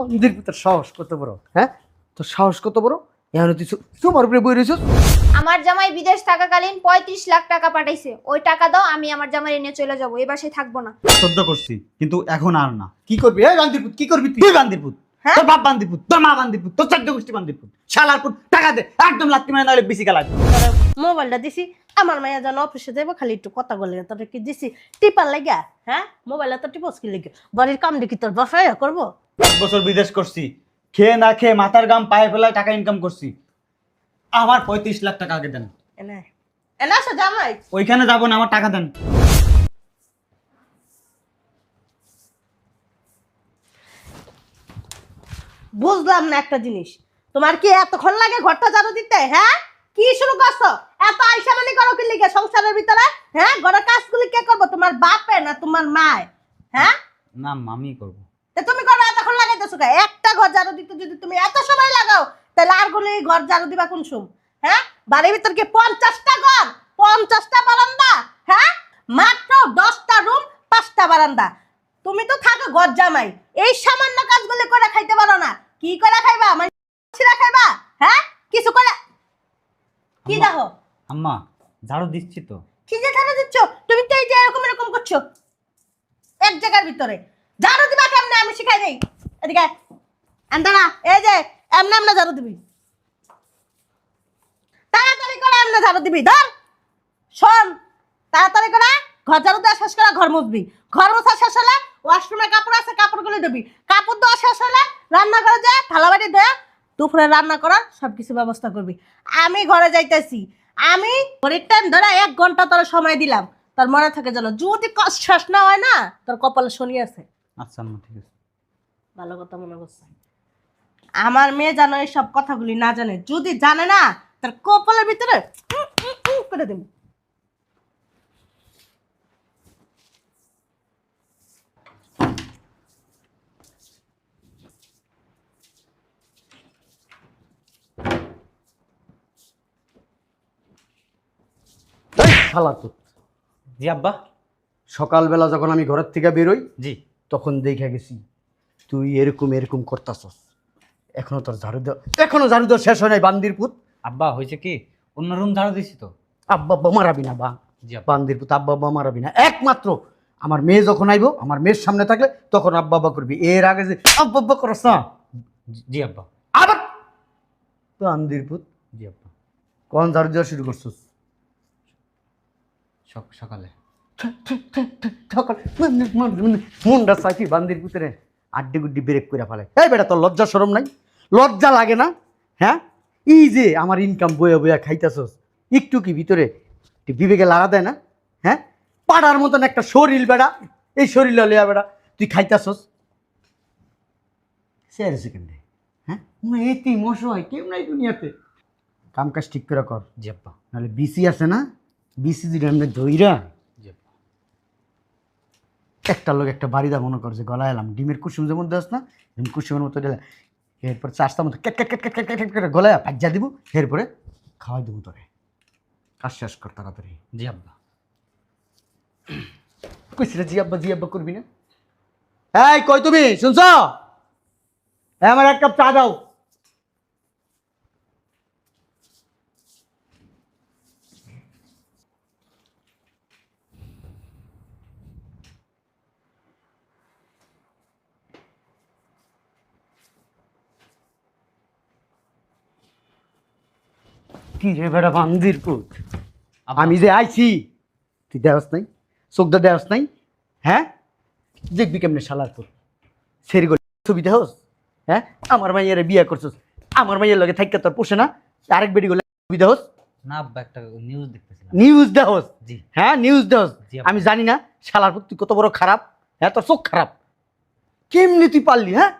বান্দির পুতের সাহস কত বড়? হ্যাঁ? তোর সাহস কত বড়? এখন তুই উপরে বই রয়েছিস? আমার জামাই বিদেশ থাকাকালীন পঁয়ত্রিশ লাখ টাকা পাঠাইছে। ওই টাকা দাও আমি আমার জামাই নিয়ে চলে যাব। এ বাসায় থাকব না। সহ্য করছি কিন্তু এখন আর না। কি করবি? এই বান্দির কি করবি তুই? বান্দিরপুত হ্যাঁ? তোর বাপ তোর মা বান্দিরপুত তোর চারটে গোষ্ঠী বান্দিরপুত শালার পুত টাকা দে একদম লাত্তি মানে নাহলে বেশি গালা মোবাইলটা দিছি আমার মাইয়া যেন অফিসে যাব খালি একটু কথা বলে তোর কি দিছি? টিপার লাগা হ্যাঁ? মোবাইলটা তো টিপস কি লেগে? বাড়ির কাম দেখি তোর বাসায় করব? এক বছর বিদেশ করছি খেয়ে না খেয়ে মাথার গাম পায়ে ফেলায় টাকা ইনকাম করছি। আমার পঁয়ত্রিশ লাখ টাকা আগে দেন। এনে এনে আসো জামাই। ওইখানে যাব না আমার টাকা দেন। বুঝলাম না একটা জিনিস। তোমার কি এতক্ষণ লাগে ঘরটা জানো দিতে হ্যাঁ? কি শুরু করছ? এত আইসা মানে করো কি লিখে সংসারের ভিতরে? হ্যাঁ? ঘরের কাজগুলি কে করব? তোমার বাপে না তোমার মায়? হ্যাঁ? না মামি করব। তুমি করো এতক্ষণ লাগাইতেছো কে একটা ঘর ঝাড়ু দিতে যদি তুমি এত সময় লাগাও তাহলে আর গুলি ঘর ঝাড়ু দিবা কোন সুম? হ্যাঁ? বাড়ির ভিতর কি পঞ্চাশটা ঘর? পঞ্চাশটা বারান্দা? হ্যাঁ? মাত্র দশটা রুম পাঁচটা বারান্দা। তুমি তো থাকো ঘর জামাই। এই সামান্য কাজগুলি করে খাইতে পারো না। কি করে খাইবা? মানে ছিঁড়া খাইবা? হ্যাঁ? কিছু করে কি। দেখো? আম্মা ঝাড়ু দিচ্ছি তো। কি যে ঝাড়ু দিচ্ছ? তুমি তো এই যে এরকম এরকম করছ। এক জায়গার ভিতরে। ঝাড়ু দিবা কেমনে? আমি শিখাই দেই। এদিকে আন্দানা এই যে, এমনে এমনে ঝাড়ু দিবি। তাড়াতাড়ি করে এমনে ঝাড়ু দিবি, ধর। শোন, তাড়াতাড়ি করে ঘর ঝাড়ু দেওয়া শেষ করে ঘর মুছবি। ঘর মোছা শেষ হলে ওয়াশরুমে কাপড় আছে, কাপড়গুলো দিবি কাপড় দেওয়া শেষ হলে রান্না করে যায় থালাবাড়ি দেয়া দুপুরে রান্না করার সব কিছু ব্যবস্থা করবি। আমি ঘরে যাইতেছি। আমি ঘরের টাইম ধরে এক ঘণ্টা তোর সময় দিলাম। তোর মনে থাকে যেন যদি শেষ না হয় না, তোর কপালে শনি আছে। আচ্ছা আম্মা ঠিক আছে। ভালো কথা মনে করছে। আমার মেয়ে যেন এই সব কথাগুলি না জানে যদি জানে না তার কপালের ভিতরে উম, উম, উম করে দেব। এই শালা পুত জি আব্বা। সকালবেলা যখন আমি ঘরের থেকে বেরোই জি। তখন দেখে গেছি তুই এরকম এরকম করতাছস। এখনও তোর ঝাড়ু দেওয়া এখনও ঝাড়ু দেওয়া শেষ হয় নাই বান্দির পুত। আব্বা হয়েছে কি? অন্য রুম ঝাড়ু দিছি তো। আব্বা আব্বা মারাবি না বা জি আব্বা। বান্দির পুত আব্বা আব্বা মারাবি না। একমাত্র আমার মেয়ে যখন আইবো আমার মেয়ের সামনে থাকলে তখন আব্বা আব্বা করবি। এর আগে যে আব্বা আব্বা করস না। জি- জি আব্বা। আবার বান্দির পুত জি আব্বা। কোন ঝাড়ু দেওয়া শুরু করছিস? সক- সকালে সকাল। মুন্ডা সাইফি বান্দির পুতরে আড্ডি গুড্ডি ব্রেক করে ফেলে। এই বেটা, তোর লজ্জা সরম নাই? লজ্জা লাগে না? হ্যাঁ? এই যে আমার ইনকাম বয়ে বয়ে খাইতেছস, একটু কি ভিতরে বিবেকে লাগা দেয় না? হ্যাঁ? পাড়ার মতন একটা শরীর বেড়া এই শরীর লিয়া বেড়া তুই খাইতেছস? সে সেকেন্ডে হ্যাঁ? এতি মশাই কেউ নাই দুনিয়াতে। কাম কাজ ঠিক করে কর জি নাহলে বিসি আছে না? বিসি যদি আমরা আব্বা একটা লোক একটা বাড়ি বাড়িদা মনে করছে গলায় এলাম। ডিমের কুসুম যেমন দেস না, ডিম কুসুমের মতো দিলে। এরপর চাষটা মতো ক্যাট ক্যাট করে গলায় পাজ্জা দিব, এরপরে খাওয়াই দেবো তোরে। কাজ শেষ কর তাড়াতাড়ি। জি আব্বা। কইছিল জি আব্বা জি আব্বা করবি না? এই, কই তুমি? শুনছ? আমার এক কাপ চা দাও। কি রে বেটা বান্দির পুত? আমি যে আইছি তুই দেওয়াস নাই চোখটা দেওয়াস নাই হ্যাঁ? দেখবি কেমনে শালার তোর সেরি গলি ছবি দেহস হ্যাঁ? আমার মাইয়ারে বিয়ে করছস আমার মাইয়ের লগে থাইকা তোর পোষে না? আরেক বেডি গলে ছবি দেহস না একটা নিউজ দেখতেছিলাম। নিউজ দেহস জি। হ্যাঁ নিউজ দেহস আমি জানি না শালার পুত তুই কত বড় খারাপ? হ্যাঁ তোর চোখ খারাপ। কেমনি তুই পারলি হ্যাঁ?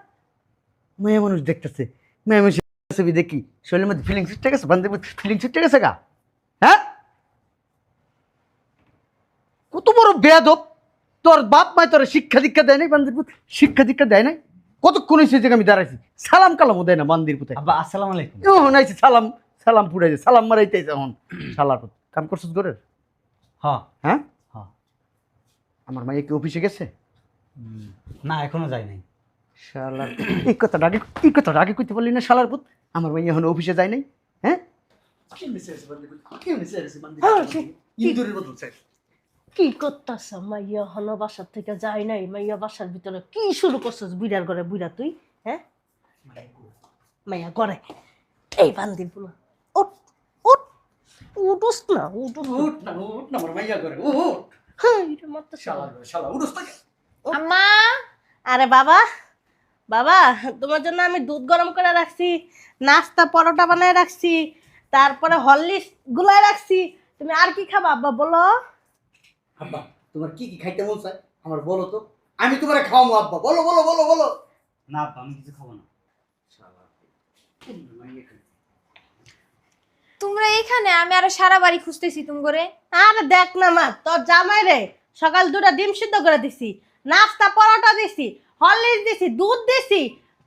মেয়ে মানুষ দেখতেছে মেয়ে মানুষ ছবি দেখি শরীরের মধ্যে ফিলিংস ঠিক আছে বান্ধব ফিলিংস ঠিক আছে গা হ্যাঁ কত বড় বেয়াদব তোর বাপ মায় তোর শিক্ষা দীক্ষা দেয় নাই বান্দির পুত শিক্ষা দীক্ষা দেয় নাই কতক্ষণ হয়েছে যে আমি দাঁড়াইছি সালাম কালামও দেয় না বান্দির পুতে আব্বা আসসালামু আলাইকুম এখন আইছি সালাম সালাম পুড়াইছে সালাম মারাইতেছে এখন শালার পুত কাম করছিস ঘরের হ্যাঁ হ্যাঁ হ্যাঁ আমার মাইয়া কি অফিসে গেছে না এখনও যাই নাই শালার এই কথাটা আগে এই কথাটা আগে কইতে পারলি না শালার পুত আমার ভাই এখন অফিসে যায় নাই হ্যাঁ? হ্যাঁ, ইন্দুরের। কি করতেছ? মাইয়া হন বাসার থেকে যায় নাই। মাইয়া বাসার ভিতরে কি শুরু করছিস? বুড়ার ঘরে বুড়া তুই হ্যাঁ? মাইয়া ঘরে। এই বান্দির পুলা উঠ উঠ উঠুস না উঠুস উঠ না। উঠ না আমার ভাইয়া করে উঠ। হ্যাঁ, এটা মারতে শালা শালা উঠোস না। আম্মা আরে বাবা। বাবা তোমার জন্য আমি দুধ গরম করে রাখছি নাস্তা পরোটা বানায় রাখছি তারপরে হরলিক্স গুলায় রাখছি। তুমি আর কি খাবা আব্বা বলো? আব্বা তোমার কি কি খাইতে মন চায়? আমার বলো তো। আমি তোমার খাওয়াবো আব্বা বলো বলো বলো বলো। না আব্বা আমি কিছু খাব না? তোমরা এখানে আমি আরও সারা বাড়ি খুঁজতেছি তুমি করে আরে দেখ না মা তোর জামাই রে সকাল দুটা ডিম সিদ্ধ করে দিছি নাস্তা পরোটা দিছি হরলিক্স দিছি দুধ দিছি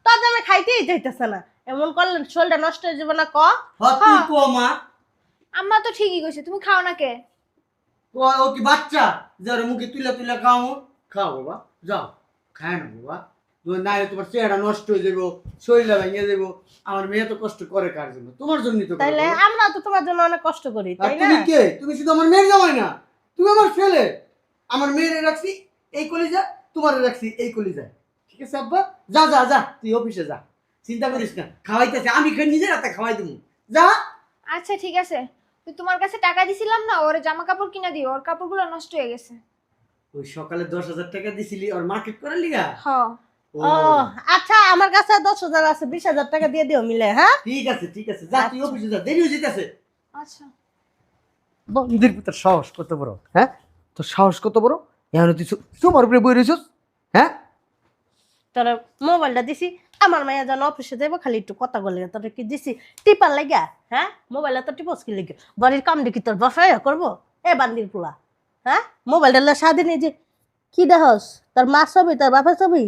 তোর জামাই খাইতেই যাইতেছে না। এমন করলে শরীরটা নষ্ট হয়ে যাবে না ক? তুই কো মা। আম্মা তো ঠিকই কইছে তুমি খাও না কে? ও ও কি বাচ্চা? যার মুখে তুলে তুলে খাও খাও বাবা। যাও। খায় না বাবা। তুমি না হলে তোমার চেহারা নষ্ট হয়ে যাব শরীরটা ভেঙে যাব আমার মেয়ে তো কষ্ট করে কার জন্য? তোমার জন্য তো তাইলে আমরা তো তোমার জন্য অনেক কষ্ট করি তাই না তুমি কে? তুমি শুধু আমার মেয়ের জামাই না। তুমি আমার ছেলে। আমার মেয়ের রাখছি এই কলিজা তোমার রাখছি এই কলিজা ঠিক আছে আব্বা? যা যা যা তুই অফিসে যা। চিন্তা করিস না খাওয়াইতেছে। আমি নিজের হাতে খাওয়াই দেবো যা। আচ্ছা ঠিক আছে। তুই তোমার কাছে টাকা দিছিলাম না ওর জামা কাপড় কিনা দিও ওর কাপড়গুলো নষ্ট হয়ে গেছে। ওই সকালে দশ হাজার টাকা দিছিলি আর মার্কেট করার লিগা? ও। আচ্ছা আমার কাছে দশ হাজার আছে বিশ হাজার টাকা দিয়ে দিও মিলে হ্যাঁ? ঠিক আছে ঠিক আছে। যা তুই আচ্ছা। অফিসে যা দেরি হয়ে যেতেছে আচ্ছা। বন্ধের ভিতর সাহস কত বড় হ্যাঁ? তোর সাহস কত বড়? এখন তুই তোমার উপরে বই রয়েছিস হ্যাঁ? তোর মোবাইলটা দিছি আমার মাইয়া যেন অফিসে যাব খালি একটু কথা বলে তোর কি দিছি? টিপার লাগা হ্যাঁ? মোবাইলটা তো টিপস কি লেগে? বাড়ির কাম দেখি তোর বাসায় করব? এ বান্দির পোলা হ্যাঁ? মোবাইলটা লে স্বাধীন এই যে কি দেহস তোর মা ছবি তোর বাপের ছবি?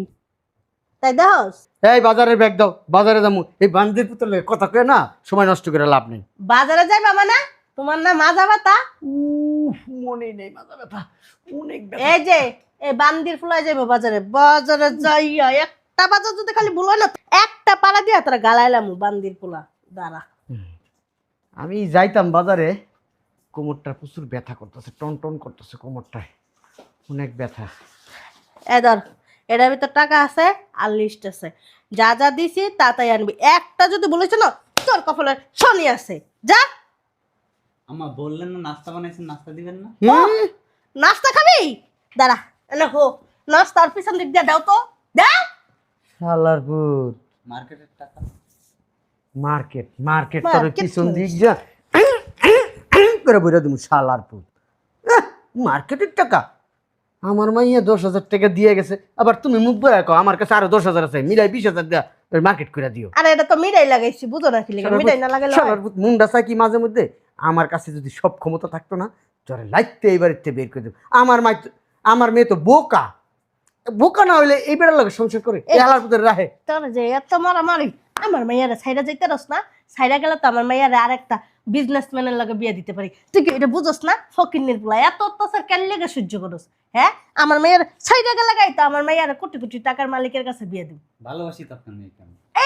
তাই দেহস এই বাজারের ব্যাগ দাও বাজারে যাব এই বান্দির পুতলে কথা কয়ে না সময় নষ্ট করে লাভ নেই। বাজারে যাইবা মানে? তোমার না মাজা ব্যথা? উফ মনে নেই মাথা ব্যথা। অনেক এই যে এই বান্দির ফুলাই যাইবো বাজারে। বাজারে যাইয়া একটা বাজার যদি খালি ভুল না একটা পাড়া দিয়া তোরা গালাইলাম বান্দির পোলা দাঁড়া। আমি যাইতাম বাজারে কোমরটা প্রচুর ব্যথা করতেছে টন টন করতেছে কোমরটায়। অনেক ব্যথা। এ ধর এটার ভিতর টাকা আছে আর লিস্ট আছে। যা যা দিছি তা তাই আনবি। একটা যদি বলেছ না তোর কপালে শনি আছে। যা। আম্মা বললেন না নাস্তা বানাইছেন নাস্তা দিবেন না? হুম? নাস্তা খাবি? দাঁড়া। এনে হো নাস্তার পিছন দিক দিয়ে দাও তো। দাও শালার পুত মার্কেটের টাকা। মার্কেট মার্কেট তোর পিছন? দিক যা। করে বইরা দিমু শালার আহ, মার্কেটের টাকা? আমার মাইয়া দশ হাজার টাকা দিয়ে গেছে। আবার তুমি মুখ বয়া কও আমার কাছে আরও দশ হাজার আছে মিলাই বিশ হাজার দেওয়া মার্কেট করে দিও। আরে এটা তো মিঠাই লাগাইছি বুঝো না কি না লাগাইলে মুন্ডা চাই কি মাঝে মধ্যে? আমার কাছে যদি সব ক্ষমতা থাকতো না জরে লাইতে এইবার এতে বের করে দেবো। আমার মাই তো- আমার মেয়ে তো বোকা। বোকা না হইলে এই বেড়ার লাগে সংসার করে? এই হালার পুতের রাহে তোর যে এত মারামারি আমার মাইয়ারে সাইডা যাইতে রস না? সাইডা গেলে তো আমার মাইয়ারে আরেকটা বিজনেসম্যানের লগে বিয়ে দিতে পারি। তুই কি এটা বুঝোস না? ফকিন্নির পোলা এত অত্যাচার কেন লেগে সহ্য করস? হ্যাঁ? আমার মেয়ের সাইডা গেলে গাই তো আমার মাইয়ারে কোটি কোটি টাকার মালিকের কাছে বিয়ে দিব। ভালোবাসি তো আপনার মেয়েকে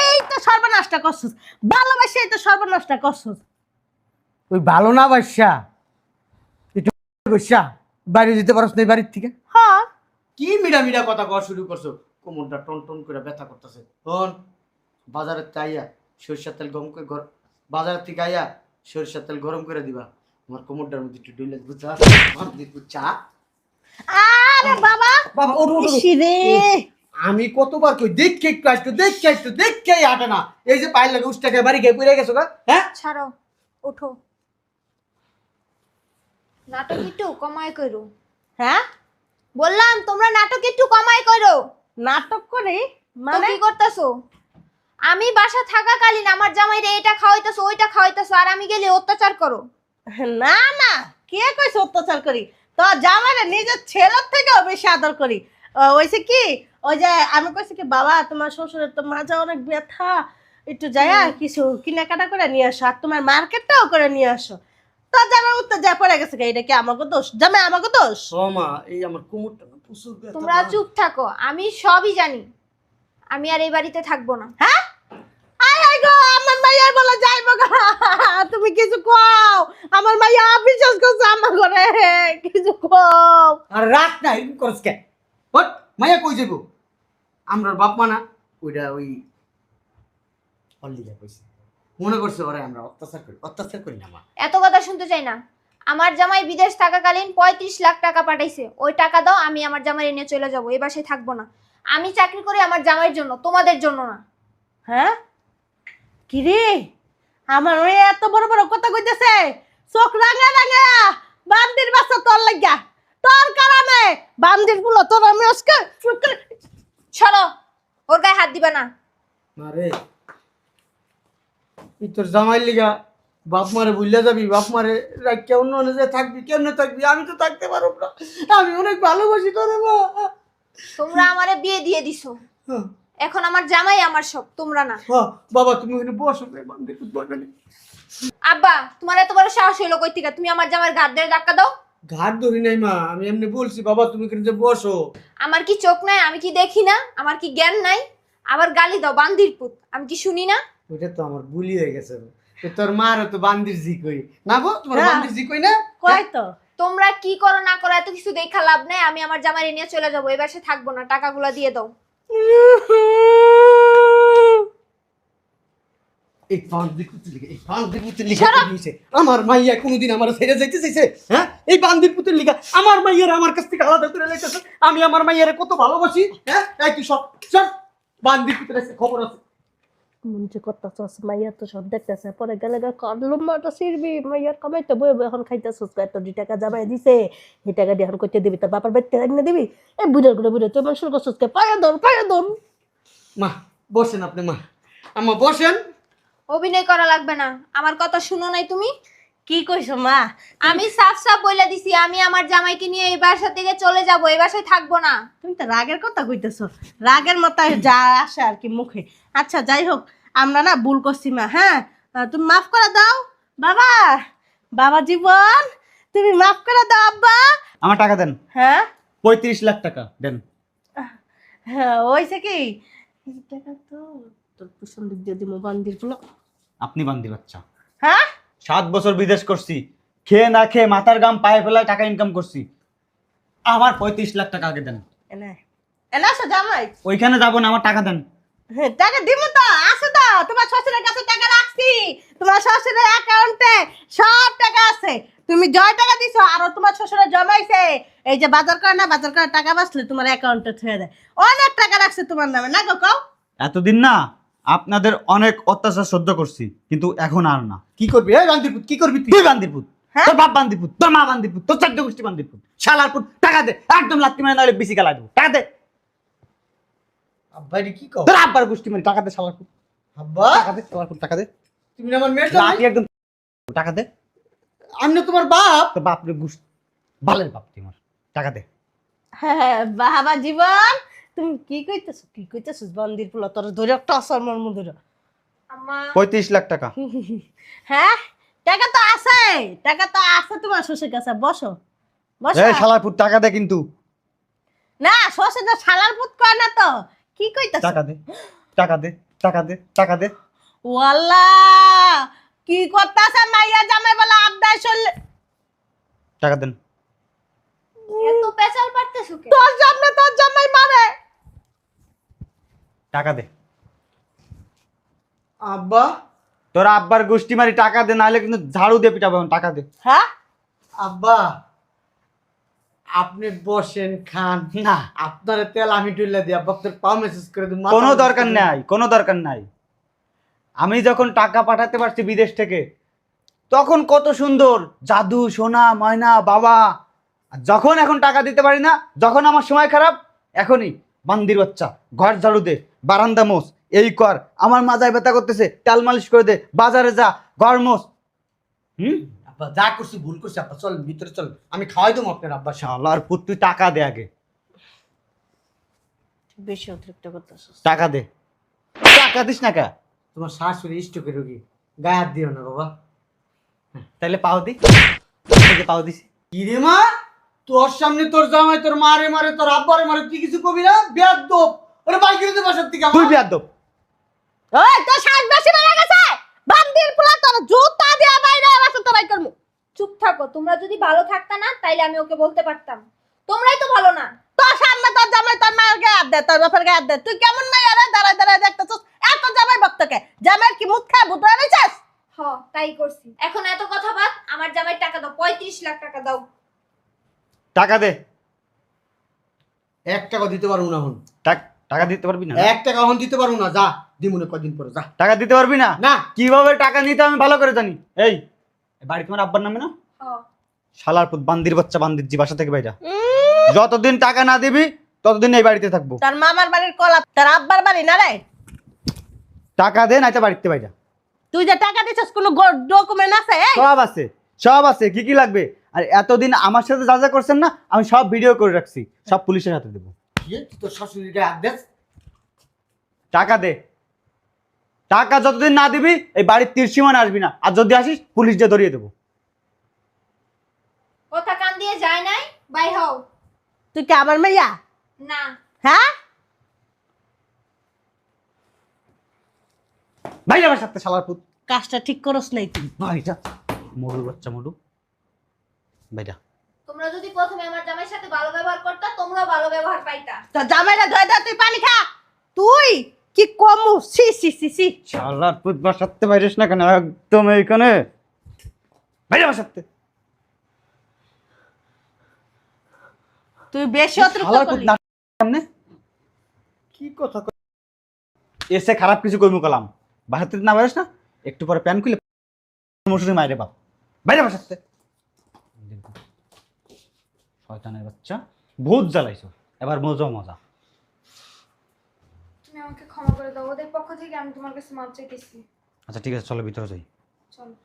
এই তো সর্বনাশটা করছিস। ভালোবাসি এই তো সর্বনাশটা করছিস। ওই ভালো না বাসা একটু বসা। বাইরে যেতে পারস না এই বাড়ির থেকে? হ্যাঁ। কি মিডা মিডা কথা কওয়া শুরু করছ? কোমরটা টন টন করে ব্যথা করতেছে। হন বাজারের থেকে আইয়া সরিষার তেল গরম করে ঘর বাজারের থেকে আইয়া সরিষার তেল গরম করে দিবা। আমার কোমরটার মধ্যে একটু ডুলে বুঝা চা। দিব আরে বাবা! বাবা ওঠ ওঠ, আমি কতবার কই দেখে একটু আসতো দেখে আসতো দেখে হাঁটে না। এই যে পায়ের লাগে উষ্টাকে বাড়ি গিয়ে পড়ে গেছো গা হ্যাঁ? ছাড়ো ওঠো। নাটক একটু কমায় করো। হ্যাঁ? বললাম তোমরা নাটক একটু কমায় করো। নাটক করি? তো মানে? কি করতেছো? আমি বাসা থাকাকালীন আমার জামাইরে এটা খাওয়াইতেছো ওইটা খাওয়াইতেছো আর আমি গেলে অত্যাচার করো। না না কে কইছে অত্যাচার করি? তো জামাইরে নিজের ছেলের থেকেও বেশি আদর করি। হইছে কি? ওই যে আমি কইছি কি বাবা তোমার শ্বশুরের তো মাজা অনেক ব্যথা একটু যাইয়া কিছু কেনাকাটা করে নিয়ে আসো আর তোমার মার্কেটটাও করে নিয়ে আসো। তো জামাই উত্তর যা পড়ে গেছে এটা কি আমাকে দোষ? জামাই আমাকে দোষ? ও মা এই আমার কোমরটা না প্রচুর ব্যথা তোমরা চুপ থাকো আমি সবই জানি। আমি আর এই বাড়িতে থাকব না। হ্যাঁ? আয় আয় গো আমার মাইয়া বলে যাইব গো। তুমি কিছু কও। আমার মাইয়া বিশ্বাস করছে আমার ঘরে। কিছু কও। আর রাত করস কে? হট মাইয়া কই যাব আমরা বাপ মা না ওইটা ওই কইছে। মনে করছে ওরে আমরা অত্যাচার করি অত্যাচার করি না মা। এত কথা শুনতে চাই না। আমার জামাই বিদেশ থাকাকালীন পঁয়ত্রিশ লাখ টাকা পাঠাইছে। ওই টাকা দাও আমি আমার জামাই নিয়ে চলে যাব এই বাসায় থাকব না। আমি চাকরি করি আমার জামাইয়ের জন্য তোমাদের জন্য না। হ্যাঁ? কি রে আমার ওই এত বড় বড় কথা কইতেছে। চোখ রাঙা রাঙা। বান্দির বাচ্চা তোর লাগিয়া। তোর কারণে বান্দিরগুলো তোর আমি আজকে সরো ওর গায়ে হাত দিবে না। আরে তোর জামাই লিগা বাপ মারে ভুললে যাবি বাপ মারে রাখিয়া অন্য যে থাকবি কেমনে থাকবি? আমি তো থাকতে পারব না। আমি অনেক ভালোবাসি তোরে মা। তোমরা আমারে বিয়ে দিয়ে দিছো। হ্যাঁ, এখন আমার জামাই আমার সব তোমরা না। হ্যাঁ, বাবা তুমি ওখানে বসো আব্বা তোমার এত বড় সাহস হইল কই থেকে? তুমি আমার জামার গাদ ধরে ধাক্কা দাও। ঘাট ধরি নাই মা আমি এমনি বলছি বাবা তুমি কিন্তু বসো। আমার কি চোখ নাই আমি কি দেখি না? আমার কি জ্ঞান নাই? আবার গালি দাও বান্দির পুত আমি কি শুনি না? ওইটা তো আমার ভুলি হয়ে গেছে তোর মারও তো বান্দির জি কই। না গো তোমার। বান্দির জি কই না? কয় তো? তোমরা কি করো না করো এত কিছু দেখা লাভ নাই আমি আমার জামাই নিয়ে চলে যাব এবার সে থাকব না টাকাগুলো দিয়ে দাও। এই বান্দির পুতুল লিখে এই পুতুল লিখে দিয়েছে আমার মাইয়া কোনোদিন আমার ছেড়ে যাইতে চাইছে হ্যাঁ? এই বান্দির পুতুল লিখা আমার মাইয়ার আমার কাছ থেকে আলাদা করে লাইতেছে আমি আমার মাইয়ারে কত ভালোবাসি হ্যাঁ? তুই সব সব বান্দির পুতুল খবর আছে। মন যে করতেছস মাইয়া তো সব দেখতেছে। পরে গেলে লম্বা তো সিরবি মাইয়ার কামাই তো বই এখন খাইতেছস এত দুই টাকা জামাই দিছে এই টাকা দিয়ে এখন করতে দিবি তোর বাপার বাড়িতে রাখলে দিবি? এই বুড়ার করে বুড়ে তোর মানুষের করছস কে? পায়ে ধর পায়ে ধর মা বসেন আপনি মা। আমা বসেন। অভিনয় করা লাগবে না। আমার কথা শুনো নাই তুমি? কি কইছো মা? আমি সাফ সাফ বলে দিছি আমি আমার জামাইকে নিয়ে এই বাসা থেকে চলে যাব এই বাসায় থাকব না। তুমি তো রাগের কথা কইতেছো। রাগের মাথায় যা আসে আর কি মুখে। আচ্ছা যাই হোক আমরা না ভুল করছি মা। হ্যাঁ তুমি মাফ করে দাও। বাবা বাবা জীবন তুমি মাফ করে দাও আব্বা। আমার টাকা দেন। হ্যাঁ? পঁয়ত্রিশ লাখ টাকা দেন। হ্যাঁ ওইছে কি? টাকা তো তোর পিছন দিক দিয়ে দিব বান্দির আপনি বান্দি বাচ্চা। হ্যাঁ? সাত বছর বিদেশ করছি খেয়ে না খেয়ে মাথার গাম পায়ে ফেলায় টাকা ইনকাম করছি। আমার পঁয়ত্রিশ লাখ টাকা আগে দেন। এনে এনে আসো জামাই। ওইখানে যাব না আমার টাকা দেন। হ্যাঁ, টাকা দিব তো আছে তো। তোমার শ্বশুরের কাছে টাকা রাখছি। তোমার শ্বশুরের অ্যাকাউন্টে সব টাকা আছে। তুমি জয় টাকা দিছো আর তোমার শ্বশুরে জমাইছে। এই যে বাজার করে না বাজার করে টাকা বাঁচলে তোমার অ্যাকাউন্টে ছেড়ে দেয়। অনেক টাকা রাখছে তোমার নামে না গো কও? এতদিন না আপনাদের অনেক অত্যাচার সহ্য করছি কিন্তু এখন আর না। কি করবি? এই বান্দির পুত কি করবি তুই? বান্দিপুত। হ্যাঁ? তোর বাপ বান্দিপুত তোর মা বান্দিপুত তোর চারটে গোষ্ঠী বান্দিপুত। শালার পুত টাকা দে একদম লাত্তি মানে নাহলে বেশি গালা দেবো। টাকা দে। আব্বা রে কি কও? তোর আব্বার গোষ্ঠী মানে টাকা দে শালার পুত আব্বা? টাকা দে শালার পুত টাকা দে। তুমি না আমার মেয়ের লাঠি একদম টাকা দে। আমি না তোমার বাপ? তোর বাপরে গোষ্ঠী বালের বাপ তুই আমার। টাকা দে। হ্যাঁ বাবা জীবন। তুমি কি কইতেছো? কি কইতেছো বন্দির পুলো? তোর ধরে একটা অসর মর্ম ধরে। আম্মা। পঁয়ত্রিশ লাখ টাকা। হ্যাঁ? টাকা তো আছে। টাকা তো আছে তোমার শ্বশুর কাছে। বসো। বসো। এই শালার পুত টাকা দে কিন্তু। না শ্বশুর তো শালার পুত কয় না তো? কি কইতাছ? টাকা দে। টাকা দে টাকা দে টাকা দে। ওয়াল্লা কি করতাছে মাইয়া জামাই বলা আবদাই চললে টাকা দেন। এত পেঁচাল পারতেছো কে তোর সামনে তোর জামাই মারে। টাকা দে। আব্বা। তোর আব্বার গোষ্ঠী মারি টাকা দে নাহলে কিন্তু ঝাড়ু দিয়ে পিটাবো এখন, টাকা দে। হ্যাঁ? আব্বা আপনি বসেন খান। না আপনার তেল আমি টুইলা দিই আব্বা তোর পাও মেসেজ করে দিই মাথা কোনো দরকার করে নাই কোনো দরকার নাই। আমি যখন টাকা পাঠাতে পারছি বিদেশ থেকে তখন কত সুন্দর জাদু সোনা ময়না বাবা। আর যখন এখন টাকা দিতে পারি না যখন আমার সময় খারাপ এখনই। বান্দির বাচ্চা ঘর ঝাড়ু দে বারান্দা মোস এই কর আমার মাজায় ব্যথা করতেছে টাল মালিশ করে দে বাজারে যা ঘর মোস হুম? আব্বা যা করছি ভুল করছি আব্বা চল ভিতরে চল আমি খাওয়াই দেবো আপনার আব্বা। শালার পুত তুই টাকা দে আগে। বেশি অতিরিক্ত করতেছিস। টাকা দে। টাকা দিস না কা? তোমার শাশুড়ি স্টোকের রোগী গায়ে হাত দিও না বাবা। তাহলে পাও দি। পাও দিছি। কি রে মা? তোর সামনে তোর জামাই তোর মারে মারে তোর আব্বারে মারে তুই কিছু কবি না? বেয়াদব ওরে বাইক কিনে বাসার থেকে তুই বিয়াদ্দব। ওই তো শ্বাস বেশি বেড়ে গেছে? বান্দির পোলা তোর জুতা দিয়া বাইরে বাসন তো বাই করমু। চুপ থাকো তোমরা যদি ভালো থাকতা না তাইলে আমি ওকে বলতে পারতাম। তোমরাই তো ভালো না। তোর সামনে তোর জামাই তোর মায়ের গায়ে হাত দে তোর বাপের গায়ে হাত দে। তুই কেমন নাই আরে দাঁড়ায় দাঁড়ায় দেখতেছিস? এত জামাই ভক্তকে। জামাইয়ের কি মুখ খায় ভূত হয়ে রয়েছিস হ তাই করছি। এখন এত কথা বাদ আমার জামাই টাকা দাও পঁয়ত্রিশ লাখ টাকা দাও। টাকা দে। এক টাকা দিতে পারব না হন টাকা দিতে পারবি না এক টাকা হন দিতে পারব না যা দিমুনে কদিন পরে যা। টাকা দিতে পারবি না? না। কীভাবে টাকা নিতে আমি ভালো করে জানি। এই বাড়ি তোমার আব্বার নামে না? শালার পুত বান্দির বাচ্চা বান্দির জি বাসা থেকে বাইরা। যতদিন টাকা না দিবি ততদিন এই বাড়িতে থাকব। তার মামার বাড়ির কলা তার আব্বার বাড়ি না রে? টাকা দে নাইতে বাড়িতে বাইরা। তুই যে টাকা দিছিস কোনো ডকুমেন্ট আছে সব আছে সব আছে কি কি লাগবে? আর এতদিন আমার সাথে যা যা করছেন না আমি সব ভিডিও করে রাখছি। সব পুলিশের হাতে দেবো। তোর শাশুড়ির হাত দেস? টাকা দে। টাকা যতদিন না দিবি এই বাড়ির তীরসীমান আসবি না। আর যদি আসিস পুলিশ দিয়ে ধরিয়ে দেবো। কথা কান দিয়ে যায় নাই? বাই হও। তুই কি আমার না। হ্যাঁ? ভাই আমার সাথে শালার পুত। কাজটা ঠিক করস নাই তুই। ভাইটা মরু বাচ্চা মরু। তোমরা যদি প্রথমে আমার জামাইয়ের সাথে ভালো ব্যবহার করতা তোমরাও ভালো ব্যবহার পাইতা। জামাইরা ধরে ধরে তুই পানি খা। তুই কি কমু? সি সি সি সি শালার পুত বাসাতে বাইরিস না কেন? একদম এইখানে। আমার তুই বেশি অতিরিক্ত করলি। সামনে। কি কথা এসে খারাপ কিছু কইমু কলাম। বাসাতে না বাইরিস না একটু পরে প্যান খুলে মশুরি মাইরে বাপ। বাইরে সাথে। শয়তানের বাচ্চা। ভূত জ্বালাইছো। এবার মজা মজা। তুমি আমাকে ক্ষমা করে দাও। ওদের পক্ষ থেকে আমি তোমার কাছে মাপ চাইতেছি। আচ্ছা ঠিক আছে চলো ভিতরে যাই। চলো।